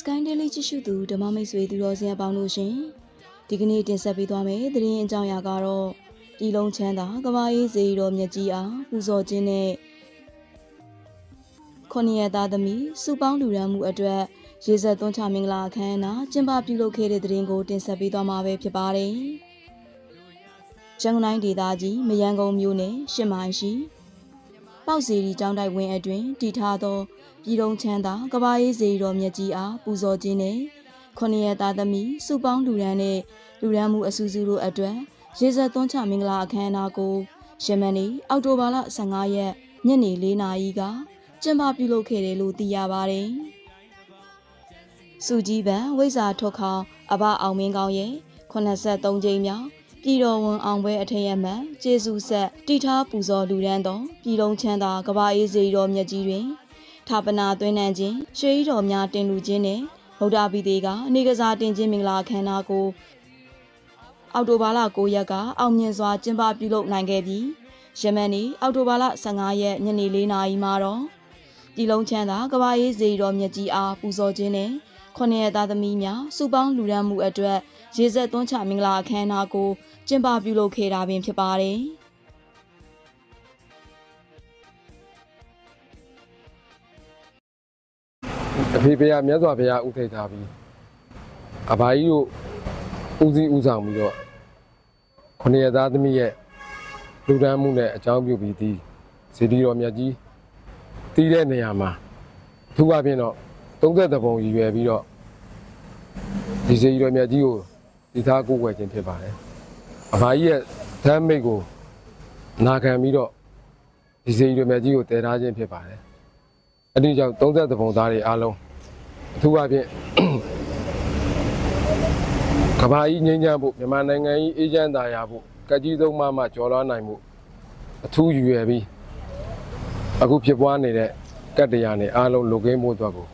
Sky Daily ကြည့်ရှုသူဓမ္မမိတ်ဆွေသူတော်စင်အပေါင်းတို့ရှင်ဒီကနေ့တင်ဆက်ပေးသွားမယ့်သတင်းအကြောင်းအရာကတော့ပြည်လုံးချမ်းသာကဘာရေးစေရီတော်မြတ်ကြီးအားပူဇော်ခြင်းနဲ့ခုနှစ်ရက်သားသမီးစုပေါင်းလူရန်မှုအတွက်ရေဆက်သွန်းချမင်္ဂလာအခမ်းအနားကျင်းပပြုလုပ်ခဲ့တဲ့သတင်းကိုတင်ဆက်ပေးသွားမှာပဲဖြစ်ပါတယ်။ရန်ကုန်တိုင်းဒေသကြီးမရန်ကုန်မြို့နယ်ရှစ်မိုင်ရှိ ပေါက်စီရီကျောင်းတိုက်ဝင်းအတွင်းတည်ထားသော ပြည်တော်ချမ်းသာကဘာရေးစေရီတော်မြတ်ကြီးအားပူဇော်ခြင်းနဲ့ခုနှစ်ရက်သားသမီးစုပေါင်းလူရန်နဲ့လူရန်မှုအစူးစူးတို့အတွက်ရေဆက်သွန်းချမင်္ဂလာအခမ်းအနားကိုရှမန်နီအောက်တိုဘာလ15ရက်ညနေ4နာရီကကျင်းပပြုလုပ်ခဲ့တယ်လို့သိရပါတယ်။စုကြည်ပံဝိဇာထုတ်ခေါင်အဘအောင်မင်းကောင်းရဲ့83ကြိမ်မြောက်ပြည်တော်ဝန်အောင်ပွဲအထက်ရမှန်ကျေးဇူးဆက်တိထားပူဇော်လူရန်တော်ပြည်လုံးချမ်းသာကဘာအေးစေတော်မြတ်ကြီးတွင် ဌာပနာသွင်းနှံခြင်းရွှေဤတော်များတင်လူခြင်းနဲ့ဗုဒ္ဓဘီသေးကအနေကစားတင်ခြင်းမင်္ဂလာခမ်းနားကိုအောက်တိုဘာလ9ရက်ကအောင်မြင်စွာကျင်းပပြုလုပ်နိုင်ခဲ့ပြီးယမန်နေ့အောက်တိုဘာလ15ရက်ညနေ4နာရီမှာတော့ပြည်လုံးချမ်းသာကဘာရေးစေတော်မြတ်ကြီးအားပူဇော်ခြင်းနဲ့ခုနှစ်ရက်သားသမီးများစုပေါင်းလူရန်မှုအတွက်ရေဆက်သွန်းချမင်္ဂလာအခမ်းအနားကိုကျင်းပပြုလုပ်ခဲ့တာပင်ဖြစ်ပါတယ်။ အဖေဖေကမြတ်စွာဘုရားဥထိတ်ထားပြီးအဘာကြီးတို့ဦးစီးဦးဆောင်ပြီးတော့ခொနည်းသားသမီးရဲ့လူဒန်းမှုနဲ့အကြောင်းပြုပြီးဒီဇေဒီတော်မြတ်ကြီးတည်တဲ့နေရာမှာအထူးအပြင်တော့30ပုံရည်ရွယ်ပြီးတော့ဒီဇေဒီတော်မြတ်ကြီးကိုဒီသားကိုယ်ွယ်ခြင်းဖြစ်ပါတယ်အဘာကြီးရဲ့ဓမ်းမိတ်ကိုနာခံပြီးတော့ဒီဇေဒီတော်မြတ်ကြီးကိုတည်ထားခြင်းဖြစ်ပါတယ် အဲ့ဒီကြောင့်30ပုံသားတွေအားလုံးအထူးအဖြင့်ကဘာကြီးငြိမ်းချမ်းဖို့မြန်မာနိုင်ငံကြီးအေးချမ်းသာယာဖို့ကကြီးသုံးမမှကျော်လွှားနိုင်မှုအထူးရည်ရွယ်ပြီးအခုဖြစ်ပွားနေတဲ့ကတ္တရားနဲ့အားလုံးလူကင်းမှုအတွက်ကို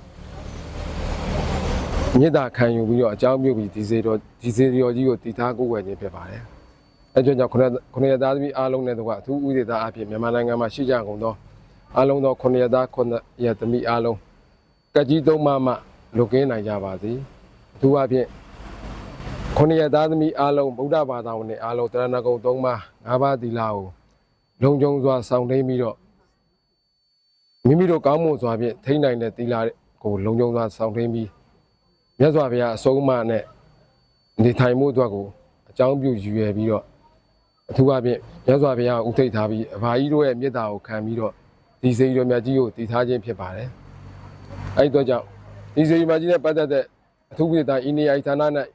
မြေတာခံယူပြီးတော့အကြောင်းပြုပြီးဒီစေတော်ဒီစေတော်ကြီးကိုတည်ထားကိုယ်ဝယ်ခြင်းဖြစ်ပါတယ်အဲကြောင့်ကြောင့်ခုနခုနရသားသမီးအားလုံးနဲ့တော့အထူးဥဒေသားအဖြစ်မြန်မာနိုင်ငံမှာရှိကြကုန်သော အားလုံးသောခုနှစ်ရသားခုနှစ်ရသမီးအားလုံးကကြီးသုံးမမှလွတ်ကင်းနိုင်ကြပါစေအထူးအဖြင့်ခုနှစ်ရသားသမီးအားလုံးဗုဒ္ဓဘာသာဝင်တွေအားလုံးတရဏဂုံသုံးပါးငါးပါးသီလကိုလုံခြုံစွာဆောင်ထိန်ပြီးတော့မိမိတို့ကောင်းမွန်စွာဖြင့်ထိန်းနိုင်တဲ့သီလကိုလုံခြုံစွာဆောင်ထိန်ပြီးမြတ်စွာဘုရားအဆုံးအမနဲ့နေထိုင်မှုအတွက်ကိုအကြောင်းပြုရည်ရွယ်ပြီးတော့အထူးအဖြင့်မြတ်စွာဘုရားကိုဥထိတ်ထားပြီးအဘာကြီးတို့ရဲ့မေတ္တာကိုခံပြီးတော့ ဒီစေရီတော်မြတ်ကြီးကိုတည်ထားခြင်းဖြစ်ပါတယ်။အဲဒီတော့ကြောင့်ဒီစေရီမြတ်ကြီးနဲ့ပတ်သက်တဲ့အထူးပြည်သားအင်းနီအိုင်ဌာနနဲ့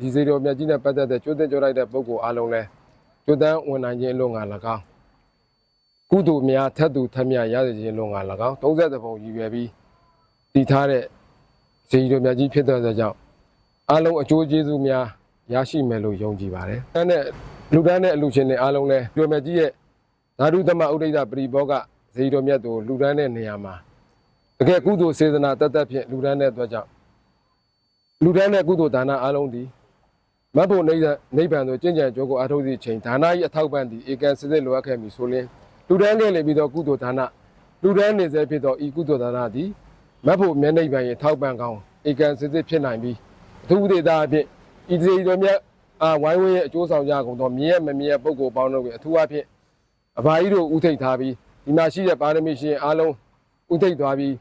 ဒီစေရီတော်မြတ်ကြီးနဲ့ပတ်သက်တဲ့ကျွတ်တဲ့ကြောလိုက်တဲ့ပုဂ္ဂိုလ်အားလုံးလဲကျွတ်တန်းဝန်နိုင်ခြင်းအလို့ငါ၎င်းကုသိုလ်များထက်သူထက်မြတ်ရစေခြင်းအလို့ငါ၎င်း30ပုံရည်ရွယ်ပြီးတည်ထားတဲ့စေရီတော်မြတ်ကြီးဖြစ်တဲ့အတွက်ကြောင့်အားလုံးအကျိုးကျေးဇူးများရရှိမယ်လို့ယုံကြည်ပါတယ်။အဲနဲ့လူတန်းတဲ့အလူရှင်တွေအားလုံးလဲပြောမြတ်ကြီးရဲ့ဓာတုသမဥဒိဋ္ဌပရိဘောက ဇေယျတော်မြတ်တို့လူဒန်းတဲ့နေရာမှာတကယ်ကုသိုလ်စေတနာတတ်တတ်ဖြင့်လူဒန်းတဲ့အတွက်ကြောင့်လူဒန်းတဲ့ကုသိုလ်ဒါနအလုံးဒီမတ်ဖို့နိဗ္ဗာန်နိဗ္ဗာန်သို့ကျင့်ကြံကြိုးကိုအားထုတ်သည့်ချိန်ဒါန၏အထောက်ပံ့သည်ဧကံစစ်စစ်လိုအပ်ခဲ့မည်ဆိုလျှင်လူဒန်းခဲ့လေပြီးတော့ကုသိုလ်ဒါနလူဒန်းနေစေဖြစ်သောဤကုသိုလ်ဒါနသည်မတ်ဖို့မြတ်နိဗ္ဗာန်၏ထောက်ပံ့ကောင်းဧကံစစ်စစ်ဖြစ်နိုင်ပြီးအထူးဒေတာအဖြစ်ဤဇေယျတော်မြတ်အာဝိုင်းဝန်းရဲ့အကျိုးဆောင်ကြကုန်သောမြင်ရမမြင်ရပုဂ္ဂိုလ်ပေါင်းတို့ကိုအထူးအဖြစ်အဘာကြီးတို့ဥထိတ်ထားပြီး ဒီမှာရှိတဲ့ပါရမီရှင်အားလုံးဥထိတ်သွားပြီး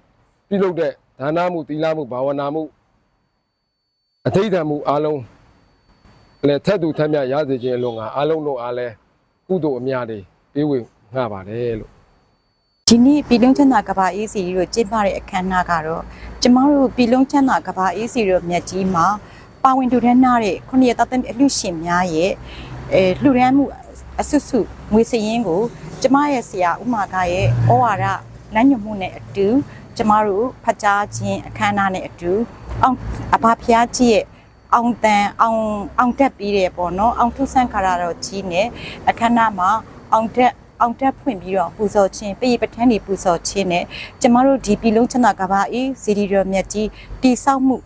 ပြုလုပ်တဲ့ဒါနမှုသီလမှုဘာဝနာမှုအထိတ်ဓာမှုအားလုံးလည်းထက်သူထက်မြတ်ရစေခြင်းအလို့ငါအားလုံးတို့အားလဲကုသိုလ်အများတွေပေးဝေငှပါတယ်လို့ဒီနေ့ပြည်လုံးချမ်းသာကဘာအေးစီတို့ကျင်းပတဲ့အခမ်းအနားကတော့ကျမတို့ပြည်လုံးချမ်းသာကဘာအေးစီတို့မြတ်ကြီးမှာပါဝင်တူတဲ့နားတဲ့ခုနှစ်ရက်သားသမီးအလှရှင်များရဲ့အဲလှူဒန်းမှု အဆွဆွငွေစည်ရင်းကို ကျမရဲ့ဆရာဥမာကရဲ့ဩဝါဒလမ်းညွှန်မှုနဲ့အတူကျမတို့ဖတ်ကြားခြင်းအခမ်းအနားနဲ့အတူအောင်အဘဖျားကြီးရဲ့အောင်တန်အောင်အောင်တက်ပြီးတယ်ပေါ့နော်အောင်ထုဆန့်ခါရတော်ကြီးနဲ့အခမ်းအနားမှာအောင်တက်အောင်တက်ဖွင့်ပြီးတော့ပူဇော်ခြင်းပြည်ပထန်းတွေပူဇော်ခြင်းနဲ့ကျမတို့ဒီပြည်လုံးချမ်းသာကဘာအေးဇီဒီတော်မြတ်ကြီးတိဆောက်မှု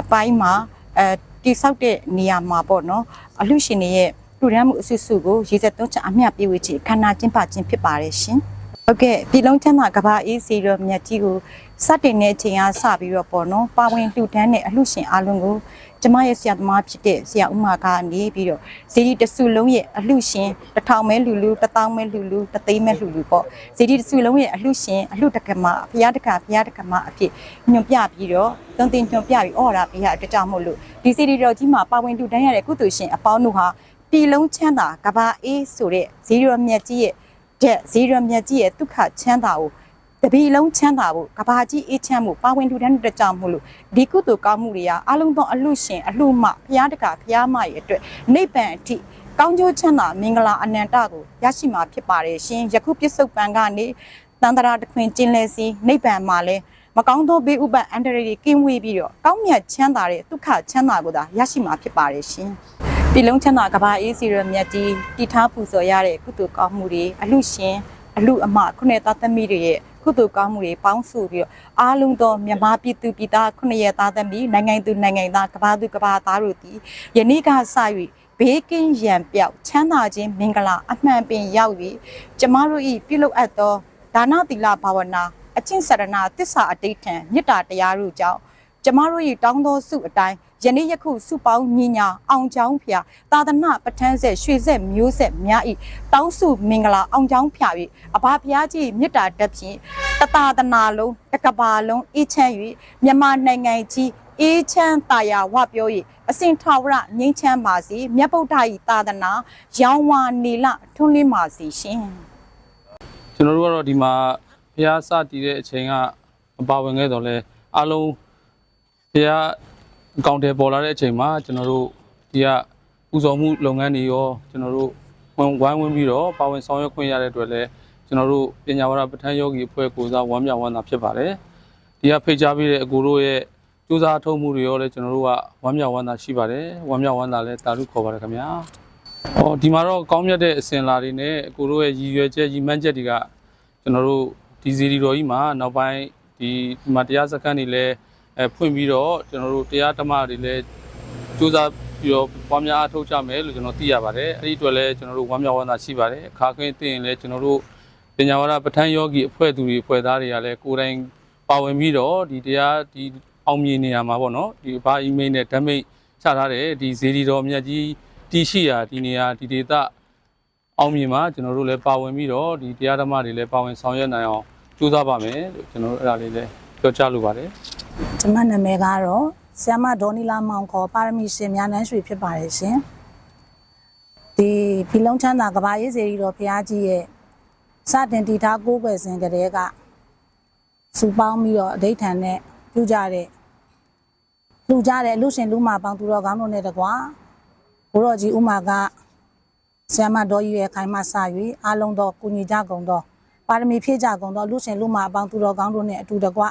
အပိုင်းမှာအဲတိဆောက်တဲ့နေရာမှာပေါ့နော်အလှရှင်တွေရဲ့ လူရမ်းမှုအဆူဆူကိုရေစက်သုံးချအမျှပြေဝေချေခန္ဓာကျင်းပခြင်းဖြစ်ပါတယ်ရှင်ပဟုတ်ကဲ့ပြည်လုံးချမ်းသာကဘာအေးစီရောမြတ်ကြီးကိုစတင်တဲ့အချိန်အားစပြီးတော့ပေါ့နော်ပါဝင်လှူဒန်းတဲ့အလှရှင်အားလုံးကိုကျမရဲ့ဆရာသမားဖြစ်တဲ့ဆရာဦးမာကနေပြီးတော့ဇီဒီတစုလုံးရဲ့အလှရှင်တစ်ထောင်မဲလူလူတစ်သောင်းမဲလူလူတစ်သိန်းမဲလူလူပေါ့ဇီဒီတစုလုံးရဲ့အလှရှင်အလှတက္ကမဘုရားတက္ကဘုရားတက္ကမအဖြစ်ညွန်ပြပြီးတော့သုံးသိန်းညွန်ပြပြီးဩရာပေးရအတွက်ကြောင့်မို့လို့ဒီစီဒီတော်ကြီးမှာပါဝင်လှူဒန်းရတဲ့ကုသိုလ်ရှင်အပေါင်းတို့ဟာ ပြည်လုံးချမ်းသာကဘာအေးဆိုတဲ့ဇီရောမြတ်ကြီးရဲ့တဲ့ဇီရမြတ်ကြီးရဲ့ဒုက္ခချမ်းသာကိုတပီလုံးချမ်းသာဖို့ကဘာကြီးအေးချမ်းဖို့ပါဝင်ထူထမ်းတဲ့ကြောင့်မို့လို့ဒီကုသိုလ်ကောင်းမှုတွေကအလုံးစုံအလှရှင်အလှမဘုရားတကာဘုရားမရဲ့အတွက်နိဗ္ဗာန်အထိကောင်းကျိုးချမ်းသာမင်္ဂလာအနန္တကိုရရှိမှာဖြစ်ပါတယ်ရှင်ယခုပြစ္ဆုတ်ပံကနေတန်တရာတခွင်ကျင်လဲစီနိဗ္ဗာန်မှာလဲမကောင်းသောဘေးဥပတ်အန္တရာယ်တွေကင်းဝေးပြီးတော့ကောင်းမြတ်ချမ်းသာတဲ့ဒုက္ခချမ်းသာကိုသာရရှိမှာဖြစ်ပါတယ်ရှင် ပြည်လုံးချမ်းသာကဘာအေးစီရမြတ်ကြီးတည်ထားပူဇော်ရတဲ့ကုသိုလ်ကောင်းမှုတွေအလှရှင်အလူအမခုနှစ်သားသမီးတွေရဲ့ကုသိုလ်ကောင်းမှုတွေပေါင်းစုပြီးတော့အားလုံးသောမြန်မာပြည်သူပြည်သားခုနှစ်ရက်သားသမီးနိုင်ငံသူနိုင်ငံသားကဘာသူကဘာသားတို့သည်ယနေ့ကစ၍ဘေးကင်းရန်ပြောက်ချမ်းသာခြင်းမင်္ဂလာအမှန်ပင်ရောက်၍ကျမတို့၏ပြုလုပ်အပ်သောဒါနသီလဘာဝနာအကျင့်စရဏသစ္စာအတိတ်ထံမေတ္တာတရားတို့ကြောင့်ကျမတို့၏တောင်းသောစုအတိုင်း ယနေ့ယခုစုပေါင်းညီညာအောင်ချောင်းဖျာသာသနာပဋ္ဌာန်းဆက်ရွှေဆက်မျိုးဆက်များဤတောင်းစုမင်္ဂလာအောင်ချောင်းဖျာ၍အဘဘုရားကြီးမေတ္တာတက်ဖြင့်တသာသနာလုံးတစ်ကဘာလုံးအေးချမ်း၍မြန်မာနိုင်ငံကြီးအေးချမ်းတာယာဝပြော၍အစဉ်ထာဝရငြိမ်းချမ်းပါစေမြတ်ဗုဒ္ဓ၏သာသနာရောင်ဝါနေလထွန်းလင်းပါစေရှင်ကျွန်တော်တို့ကတော့ဒီမှာဘုရားစတည်တဲ့အချိန်ကမပါဝင်ခဲ့တော့လဲအားလုံးဘုရား အကောင့်တွေပေါ်လာတဲ့အချိန်မှာကျွန်တော်တို့ဒီကပူဇော်မှုလုပ်ငန်းတွေရောကျွန်တော်တို့ဝင်ဝိုင်းဝန်းပြီးတော့ပါဝင်ဆောင်ရွက်ခွင့်ရတဲ့အတွက်လဲကျွန်တော်တို့ပညာဝရပဋ္ဌာန်းယောဂီအဖွဲ့ကိုစားဝမ်းမြောက်ဝမ်းသာဖြစ်ပါတယ်ဒီကဖိတ်ကြားပေးတဲ့အကိုတို့ရဲ့စူးစမ်းထုံးမှုတွေရောလဲကျွန်တော်တို့ကဝမ်းမြောက်ဝမ်းသာရှိပါတယ်ဝမ်းမြောက်ဝမ်းသာလဲတာရုခေါ်ပါတယ်ခင်ဗျာဟောဒီမှာတော့ကောင်းမြတ်တဲ့အစဉ်လာတွေနဲ့အကိုတို့ရဲ့ရည်ရွယ်ချက်ရည်မှန်းချက်တွေကကျွန်တော်တို့ဒီစီရီတော်ကြီးမှာနောက်ပိုင်းဒီဒီမှာတရားစခန်းတွေလည်း အဲဖွင့်ပြီးတော့ကျွန်တော်တို့တရားဓမ္မတွေလည်းစူးစမ်းပြီးတော့ပွားများအားထုတ်ကြမယ်လို့ကျွန်တော်သိရပါတယ်အဲ့ဒီအတွက်လည်းကျွန်တော်တို့ဝမ်းမြောက်ဝမ်းသာရှိပါတယ်အခါခင်းသိရင်လည်းကျွန်တော်တို့ပညာဝရပဋ္ဌာန်းယောဂီအဖွဲ့သူတွေအဖွဲ့သားတွေကလည်းကိုယ်တိုင်ပါဝင်ပြီးတော့ဒီတရားဒီအောင်မြင်နေရမှာပေါ့နော်ဒီဘာအီးမေးလ်နဲ့ဓာတ်မိတ်ချထားတယ်ဒီဇေဒီတော်မြတ်ကြီးတည်ရှိရာဒီနေရာဒီဒေသအောင်မြင်မှာကျွန်တော်တို့လည်းပါဝင်ပြီးတော့ဒီတရားဓမ္မတွေလည်းပါဝင်ဆောင်ရွက်နိုင်အောင်ကြိုးစားပါမယ်လို့ကျွန်တော်တို့အဲ့ဒါလေးလည်း ပြောကြားလိုပါတယ်ကျမနာမည်ကတော့ဆ iam မဒေါ်နီလာမောင်ခေါ်ပါရမီရှင်များနန်းရွှေဖြစ်ပါတယ်ရှင်ဒီဖီလုံးချမ်းသာကဘာရေးစေရီတော်ဘုရားကြီးရဲ့စတင်တည်ထားကိုးကွယ်စဉ်ကတည်းကစူပေါင်းပြီးတော့အဋိဌာန်နဲ့ပြုကြတဲ့လူကြတဲ့လူရှင်လူမပေါင်းသူတော်ကောင်းတို့နဲ့တကွာဘိုးတော်ကြီးဥမာကဆ iam မဒေါ်ကြီးရဲ့ခိုင်မဆ၍အားလုံးသောကုညီကြကုန်သောပါရမီဖြည့်ကြကုန်သောလူရှင်လူမပေါင်းသူတော်ကောင်းတို့နဲ့အတူတကွ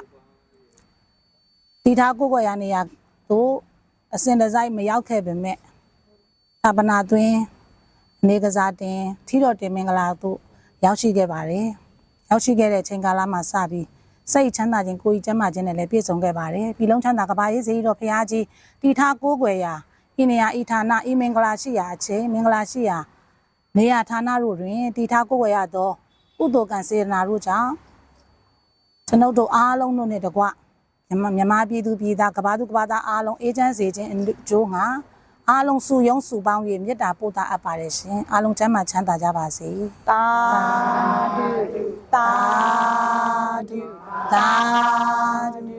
တီထားကိုယ်ကိုယ်ရနေရတို့အစင်တစိုက်မရောက်ခဲ့ပေမဲ့သာပနာသွင်းအနေကစားတင်ထီတော်တင်မင်္ဂလာတို့ရောက်ရှိခဲ့ပါတယ်ရောက်ရှိခဲ့တဲ့အချိန်ကာလမှာစပြီးစိတ်ချမ်းသာခြင်းကိုယ်ကြီးကျမ်းမာခြင်းနဲ့လည်းပြည့်စုံခဲ့ပါတယ်ပြီးလုံးချမ်းသာကဘာရေးစေတော်ဖရာကြီးတီထားကိုယ်ကိုယ်ရာဤနေရာဤဌာနဤမင်္ဂလာရှိရာအချိန်မင်္ဂလာရှိရာနေရာဌာနတို့တွင်တီထားကိုယ်ကိုယ်ရသောဥဒ္ဒကံစေနာတို့ကြောင့်ကျွန်ုပ်တို့အားလုံးတို့နဲ့တကွ မြန်မာမြန်မာပြည်သူပြည်သားကဘာသူကဘာသားအားလုံးအေဂျင့်စေခြင်းအကျိုးငါအားလုံးစုယုံစုပေါင်း၍မေတ္တာပို့တာအပ်ပါတယ်ရှင်အားလုံးကျမ်းမာချမ်းသာကြပါစေတာဓုတာဓုသာဓု